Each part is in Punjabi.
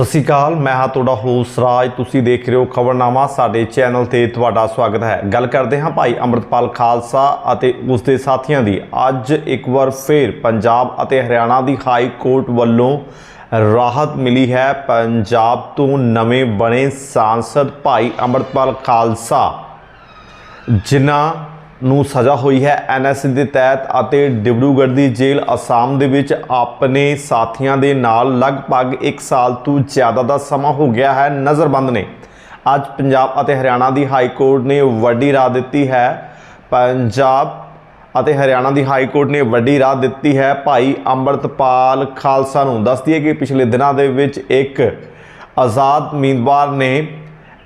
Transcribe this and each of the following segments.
ਸਤਿ ਸ਼੍ਰੀ ਅਕਾਲ, ਮੈਂ ਹਾਂ ਤੁਹਾਡਾ ਹੋਸਟ ਰਾਜ। ਤੁਸੀਂ ਦੇਖ ਰਹੇ ਹੋ ਖਬਰਨਾਮਾ, ਸਾਡੇ ਚੈਨਲ ਤੇ ਤੁਹਾਡਾ ਸਵਾਗਤ ਹੈ। ਗੱਲ ਕਰਦੇ ਹਾਂ ਭਾਈ ਅੰਮ੍ਰਿਤਪਾਲ ਖਾਲਸਾ ਅਤੇ ਉਸ ਦੇ ਸਾਥੀਆਂ ਦੀ। ਅੱਜ ਇੱਕ ਵਾਰ ਫੇਰ ਪੰਜਾਬ ਅਤੇ ਹਰਿਆਣਾ ਦੀ ਹਾਈ ਕੋਰਟ ਵੱਲੋਂ ਰਾਹਤ ਮਿਲੀ ਹੈ। ਪੰਜਾਬ ਤੋਂ ਨਵੇਂ ਬਣੇ ਸਾਂਸਦ ਭਾਈ ਅੰਮ੍ਰਿਤਪਾਲ ਖਾਲਸਾ, ਜਿਨ੍ਹਾਂ ਨੂੰ ਸਜ਼ਾ ਹੋਈ ਹੈ। ਐਨਐਸ ਦੇ ਤਹਿਤ ਅਤੇ ਡਿਬਰੂਗੜ੍ਹ ਦੀ ਜੇਲ੍ਹ ਅਸਾਮ ਦੇ ਵਿੱਚ ਆਪਣੇ ਸਾਥੀਆਂ ਦੇ ਨਾਲ ਲਗਭਗ 1 ਸਾਲ ਤੋਂ ਜ਼ਿਆਦਾ ਦਾ ਸਮਾਂ ਹੋ ਗਿਆ ਹੈ। ਨਜ਼ਰਬੰਦ ਨੇ। ਅੱਜ ਪੰਜਾਬ ਅਤੇ ਹਰਿਆਣਾ ਦੀ ਹਾਈ ਕੋਰਟ ਨੇ ਵੱਡੀ ਰਾਹ ਦਿੱਤੀ ਹੈ। ਪੰਜਾਬ ਅਤੇ ਹਰਿਆਣਾ ਦੀ ਹਾਈ ਕੋਰਟ ਨੇ ਵੱਡੀ ਰਾਹ ਦਿੱਤੀ ਹੈ। ਭਾਈ ਅੰਮ੍ਰਿਤਪਾਲ ਖਾਲਸਾ ਨੂੰ। ਦੱਸਦੀ ਹੈ ਕਿ ਪਿਛਲੇ ਦਿਨਾਂ ਦੇ ਵਿੱਚ ਇੱਕ ਆਜ਼ਾਦ ਉਮੀਦਵਾਰ ਨੇ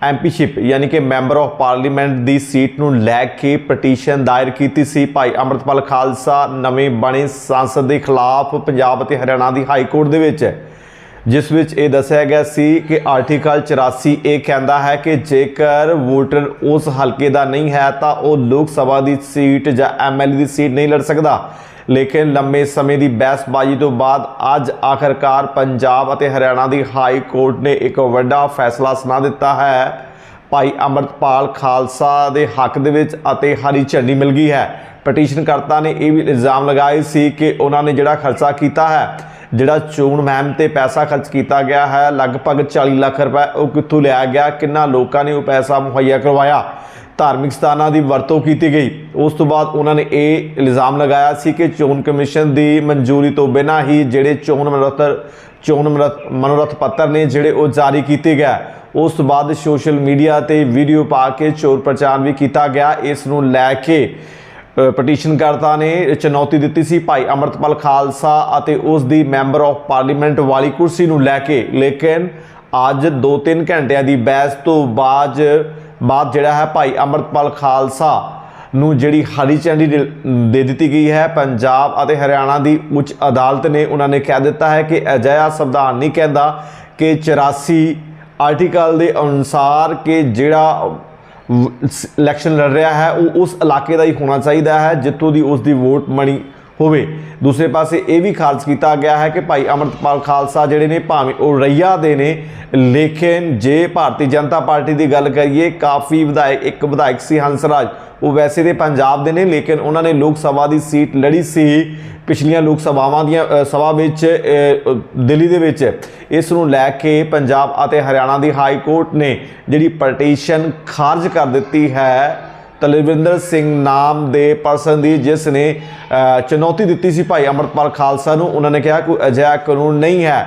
ਐਮਪੀਸ਼ਿਪ ਯਾਨੀ ਕਿ ਮੈਂਬਰ ਆਫ ਪਾਰਲੀਮੈਂਟ ਦੀ ਸੀਟ ਨੂੰ ਲੈ ਕੇ ਪਟੀਸ਼ਨ ਦਾਇਰ ਕੀਤੀ ਸੀ। ਭਾਈ ਅੰਮ੍ਰਿਤਪਾਲ ਖਾਲਸਾ ਨਵੇਂ ਬਣੇ ਸੰਸਦ ਦੇ ਖਿਲਾਫ ਪੰਜਾਬ ਅਤੇ ਹਰਿਆਣਾ ਦੀ ਹਾਈ ਕੋਰਟ ਦੇ ਵਿੱਚ, ਜਿਸ ਵਿੱਚ ਇਹ ਦੱਸਿਆ ਗਿਆ ਸੀ ਕਿ ਆਰਟੀਕਲ 84 ਇਹ ਕਹਿੰਦਾ ਹੈ ਕਿ ਜੇਕਰ ਵੋਟਰ ਉਸ ਹਲਕੇ ਦਾ ਨਹੀਂ ਹੈ ਤਾਂ ਉਹ ਲੋਕ ਸਭਾ ਦੀ ਸੀਟ ਜਾਂ ਐਮਐਲਏ ਦੀ ਸੀਟ ਨਹੀਂ ਲੜ ਸਕਦਾ। ਲੇਕਿਨ ਲੰਮੇ ਸਮੇਂ ਦੀ ਬਹਿਸਬਾਜ਼ੀ ਤੋਂ ਬਾਅਦ ਅੱਜ ਆਖਰਕਾਰ ਪੰਜਾਬ ਅਤੇ ਹਰਿਆਣਾ ਦੀ ਹਾਈ ਕੋਰਟ ਨੇ ਇੱਕ ਵੱਡਾ ਫੈਸਲਾ ਸੁਣਾ ਦਿੱਤਾ ਹੈ। ਭਾਈ ਅੰਮ੍ਰਿਤਪਾਲ ਖਾਲਸਾ ਦੇ ਹੱਕ ਦੇ ਵਿੱਚ ਅਤੇ ਹਰੀ ਝੰਡੀ ਮਿਲ ਗਈ ਹੈ। ਪਟੀਸ਼ਨਕਰਤਾ ਨੇ ਇਹ ਵੀ ਇਲਜ਼ਾਮ ਲਗਾਏ ਸੀ ਕਿ ਉਹਨਾਂ ਨੇ ਜਿਹੜਾ ਖਰਚਾ ਕੀਤਾ ਹੈ, ਜਿਹੜਾ ਚੋਣ ਮੁਹਿੰਮ ਤੇ ਪੈਸਾ ਖਰਚ ਕੀਤਾ ਗਿਆ ਹੈ, ਲਗਭਗ 40 ਲੱਖ ਰੁਪਏ ਉਹ ਕਿੱਥੋਂ ਲਿਆ ਗਿਆ, ਕਿੰਨਾ ਲੋਕਾਂ ਨੇ ਉਹ ਪੈਸਾ ਮੁਹੱਈਆ ਕਰਵਾਇਆ। ਧਾਰਮਿਕ ਸਥਾਨਾਂ ਦੀ ਵਰਤੋਂ ਕੀਤੀ ਗਈ। ਉਸ ਤੋਂ ਬਾਅਦ ਉਹਨਾਂ ਨੇ ਇਹ ਇਲਜ਼ਾਮ ਲਗਾਇਆ ਸੀ ਕਿ ਚੋਣ ਕਮਿਸ਼ਨ ਦੀ ਮਨਜ਼ੂਰੀ ਤੋਂ ਬਿਨਾਂ ਹੀ ਜਿਹੜੇ ਚੋਣ ਮਨੋਰਥ ਚੋਣ ਮਨੋਰਥ- ਮਨੋਰਥ ਪੱਤਰ ਨੇ ਜਿਹੜੇ ਉਹ ਜਾਰੀ ਕੀਤੇ ਗਏ। ਉਸ ਤੋਂ ਬਾਅਦ ਸੋਸ਼ਲ ਮੀਡੀਆ ਤੇ ਵੀਡੀਓ ਪਾ ਕੇ ਚੋਰ ਪ੍ਰਚਾਰ ਵੀ ਕੀਤਾ ਗਿਆ। ਇਸ ਨੂੰ ਲੈ ਕੇ ਅ, ਪਟੀਸ਼ਨਕਰਤਾ ਨੇ ਚੁਣੌਤੀ ਦਿੱਤੀ ਸੀ। ਭਾਈ ਅੰਮ੍ਰਿਤਪਾਲ ਖਾਲਸਾ ਅਤੇ ਉਸ ਦੀ ਮੈਂਬਰ ਆਫ ਪਾਰਲੀਮੈਂਟ ਵਾਲੀ ਕੁਰਸੀ ਨੂੰ ਲੈ ਕੇ। ਲੇਕਿਨ ਅੱਜ 2-3 ਘੰਟਿਆਂ ਦੀ ਬਹਿਸ ਤੋਂ ਬਾਅਦ ਬਾਅਦ ਜਿਹੜਾ ਹੈ ਭਾਈ ਅੰਮ੍ਰਿਤਪਾਲ ਖਾਲਸਾ ਨੂੰ ਜਿਹੜੀ ਹਰੀ ਝੰਡੀ ਦੇ ਦੇ ਦਿੱਤੀ ਗਈ ਹੈ। ਪੰਜਾਬ ਅਤੇ ਹਰਿਆਣਾ ਦੀ ਉੱਚ ਅਦਾਲਤ ਨੇ ਉਹਨਾਂ ਨੇ ਕਹਿ ਦਿੱਤਾ ਹੈ ਕਿ ਅਜਿਹਾ ਸੰਵਿਧਾਨ ਨਹੀਂ ਕਹਿੰਦਾ ਕਿ 84 ਆਰਟੀਕਲ ਦੇ ਅਨੁਸਾਰ ਕਿ ਜਿਹੜਾ ਇਲੈਕਸ਼ਨ ਲੜ ਰਿਹਾ ਹੈ, ਉਹ ਉਸ ਇਲਾਕੇ ਦਾ ਹੀ ਹੋਣਾ ਚਾਹੀਦਾ ਹੈ, ਜਿੱਥੋਂ ਦੀ ਉਸ ਦੀ ਵੋਟ ਮਣੀ ਹੋਵੇ। ਦੂਸਰੇ ਪਾਸੇ ਇਹ ਵੀ ਖਾਰਜ ਕੀਤਾ ਗਿਆ ਹੈ ਕਿ ਭਾਈ ਅਮਰਤਪਾਲ ਖਾਲਸਾ ਜਿਹੜੇ ਨੇ ਭਾਵੇਂ ਉਹ ਰਈਆ ਦੇ ਨੇ, ਲੇਕਿਨ ਜੇ ਭਾਰਤੀ ਜਨਤਾ ਪਾਰਟੀ ਦੀ ਗੱਲ ਕਰੀਏ, ਕਾਫੀ ਵਿਧਾਇਕ, ਇੱਕ ਵਿਧਾਇਕ ਸੀ ਹੰਸਰਾਜ ਉਹ ਵੈਸੇ ਤੇ ਪੰਜਾਬ ਦੇ ਨੇ, ਲੇਕਿਨ ਉਹਨਾਂ ਨੇ ਲੋਕ ਸਭਾ ਦੀ ਸੀਟ ਲੜੀ ਸੀ ਪਿਛਲੀਆਂ ਲੋਕ ਸਭਾਵਾਂ ਦੀਆਂ ਸਭਾ ਵਿੱਚ ਦਿੱਲੀ ਦੇ ਵਿੱਚ। ਇਸ ਨੂੰ ਲੈ ਕੇ ਪੰਜਾਬ ਅਤੇ ਹਰਿਆਣਾ ਦੀ ਹਾਈ ਕੋਰਟ ਨੇ ਜਿਹੜੀ ਪਟੀਸ਼ਨ ਖਾਰਜ ਕਰ ਦਿੱਤੀ ਹੈ ਤਲਵਿੰਦਰ ਸਿੰਘ ਨਾਮ ਦੇ ਪਰਸਨ ਦੀ ਜਿਸ ਨੇ ਚੁਣੌਤੀ ਦਿੱਤੀ ਸੀ ਭਾਈ ਅਮਰਪਾਲ ਖਾਲਸਾ ਨੂੰ, ਉਹਨਾਂ ਨੇ ਕਿਹਾ ਕੋਈ ਅਜਿਹਾ ਕਾਨੂੰਨ ਨਹੀਂ ਹੈ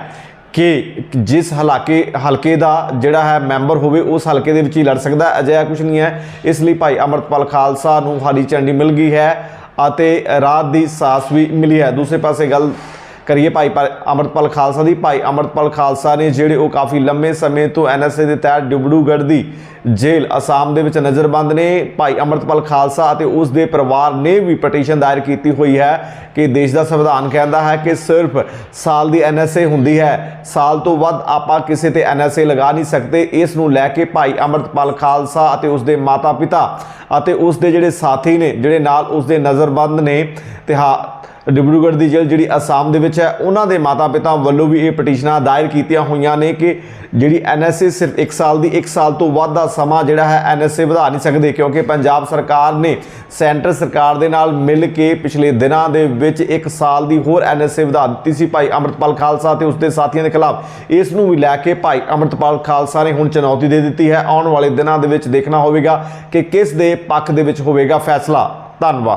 ਕਿ ਜਿਸ ਹਲਾਕੇ, ਹਲਕੇ ਦਾ ਜਿਹੜਾ ਹੈ ਮੈਂਬਰ ਹੋਵੇ, ਉਸ ਹਲਕੇ ਦੇ ਵਿੱਚ ਹੀ ਲੜ ਸਕਦਾ, ਅਜਿਹਾ ਕੁਝ ਨਹੀਂ ਹੈ। ਇਸ ਲਈ ਭਾਈ ਅਮਰਪਾਲ ਖਾਲਸਾ ਨੂੰ ਹਰੀ ਝੰਡੀ ਮਿਲ ਗਈ ਹੈ ਅਤੇ ਰਾਤ ਦੀ ਸਾਸ ਵੀ ਮਿਲੀ ਹੈ। ਦੂਸਰੇ ਪਾਸੇ ਗੱਲ ਕਰੀਏ ਭਾਈ ਪਰ- ਅੰਮ੍ਰਿਤਪਾਲ ਖਾਲਸਾ ਦੀ, ਭਾਈ ਅੰਮ੍ਰਿਤਪਾਲ ਖਾਲਸਾ ਨੇ ਜਿਹੜੇ ਉਹ ਕਾਫੀ ਲੰਮੇ ਸਮੇਂ ਤੋਂ ਐਨਐਸਏ ਦੇ ਤਹਿਤ ਡਿਬੜੂਗੜ੍ਹ ਦੀ ਜੇਲ੍ਹ ਅਸਾਮ ਦੇ ਵਿੱਚ ਨਜ਼ਰਬੰਦ ਨੇ। ਭਾਈ ਅੰਮ੍ਰਿਤਪਾਲ ਖਾਲਸਾ ਅਤੇ ਉਸ ਦੇ ਪਰਿਵਾਰ ਨੇ ਵੀ ਪਟੀਸ਼ਨ ਦਾਇਰ ਕੀਤੀ ਹੋਈ ਹੈ ਕਿ ਦੇਸ਼ ਦਾ ਸੰਵਿਧਾਨ ਕਹਿੰਦਾ ਹੈ ਕਿ ਸਿਰਫ ਸਾਲ ਦੀ ਐਨਐਸਏ ਹੁੰਦੀ ਹੈ। ਸਾਲ ਤੋਂ ਵੱਧ ਆਪਾਂ ਕਿਸੇ ਤੇ ਐਨਐਸਏ ਲਗਾ ਨਹੀਂ ਸਕਦੇ। ਇਸ ਨੂੰ ਲੈ ਕੇ ਭਾਈ ਅੰਮ੍ਰਿਤਪਾਲ ਖਾਲਸਾ ਅਤੇ ਉਸ ਦੇ ਮਾਤਾ-ਪਿਤਾ ਅਤੇ ਉਸ ਦੇ ਜਿਹੜੇ ਸਾਥੀ ਨੇ, ਜਿਹੜੇ ਨਾਲ ਉਸ ਦੇ ਨਜ਼ਰਬੰਦ ਨੇ ਤੇ ਹਾਂ, ਡਿਬਰੂਗੜ੍ਹ ਦੀ ਜੇਲ੍ਹ ਜਿਹੜੀ ਅਸਾਮ ਦੇ ਵਿੱਚ ਹੈ, ਉਹਨਾਂ ਦੇ ਮਾਤਾ-ਪਿਤਾ ਵੱਲੋਂ ਵੀ ਇਹ ਪਟੀਸ਼ਨਾਂ ਦਾਇਰ ਕੀਤੀਆਂ ਹੋਈਆਂ ਨੇ ਕਿ ਜਿਹੜੀ ਐਨਐਸਏ ਸਿਰਫ 1 ਸਾਲ ਦੀ 1 ਸਾਲ ਤੋਂ ਵੱਧ ਦਾ ਸਮਾਂ ਜਿਹੜਾ ਹੈ ਐਨਐਸਏ ਵਧਾ ਨਹੀਂ ਸਕਦੇ ਕਿਉਂਕਿ ਪੰਜਾਬ ਸਰਕਾਰ ਨੇ ਸੈਂਟਰ ਸਰਕਾਰ ਦੇ ਨਾਲ ਮਿਲ ਕੇ ਪਿਛਲੇ ਦਿਨਾਂ ਦੇ ਵਿੱਚ 1 ਸਾਲ ਦੀ ਹੋਰ ਐਨਐਸਏ ਵਧਾ ਦਿੱਤੀ ਸੀ ਭਾਈ ਅੰਮ੍ਰਿਤਪਾਲ ਖਾਲਸਾ ਤੇ ਉਸਦੇ ਸਾਥੀਆਂ ਦੇ ਖਿਲਾਫ। ਇਸ ਨੂੰ ਵੀ ਲੈ ਕੇ ਭਾਈ ਅੰਮ੍ਰਿਤਪਾਲ ਖਾਲਸਾ ਨੇ ਹੁਣ ਚੁਣੌਤੀ ਦੇ ਦਿੱਤੀ ਹੈ। ਆਉਣ ਵਾਲੇ ਦਿਨਾਂ ਦੇ ਵਿੱਚ ਦੇਖਣਾ ਹੋਵੇਗਾ ਕਿ ਕਿਸ ਦੇ ਪੱਖ ਦੇ ਵਿੱਚ ਹੋਵੇਗਾ ਫੈਸਲਾ। ਧੰਨਵਾਦ।